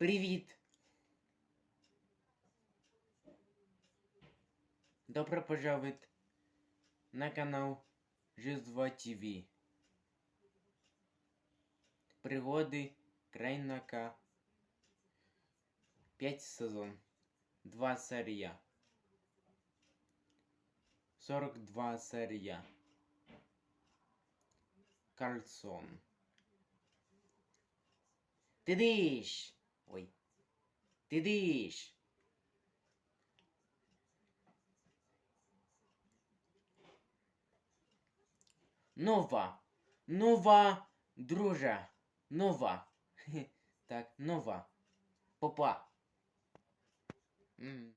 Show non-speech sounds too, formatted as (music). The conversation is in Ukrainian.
Привіт! Добро пожаловать на канал Жизва ТВ. Пригоди Крайнака. 5 сезон. 2 серія. 42 серія. Карлсон. Ти диш! Ой. Ти диш! Нова. Нова, дружа. Нова. (laughs) Так, нова. Попа. М.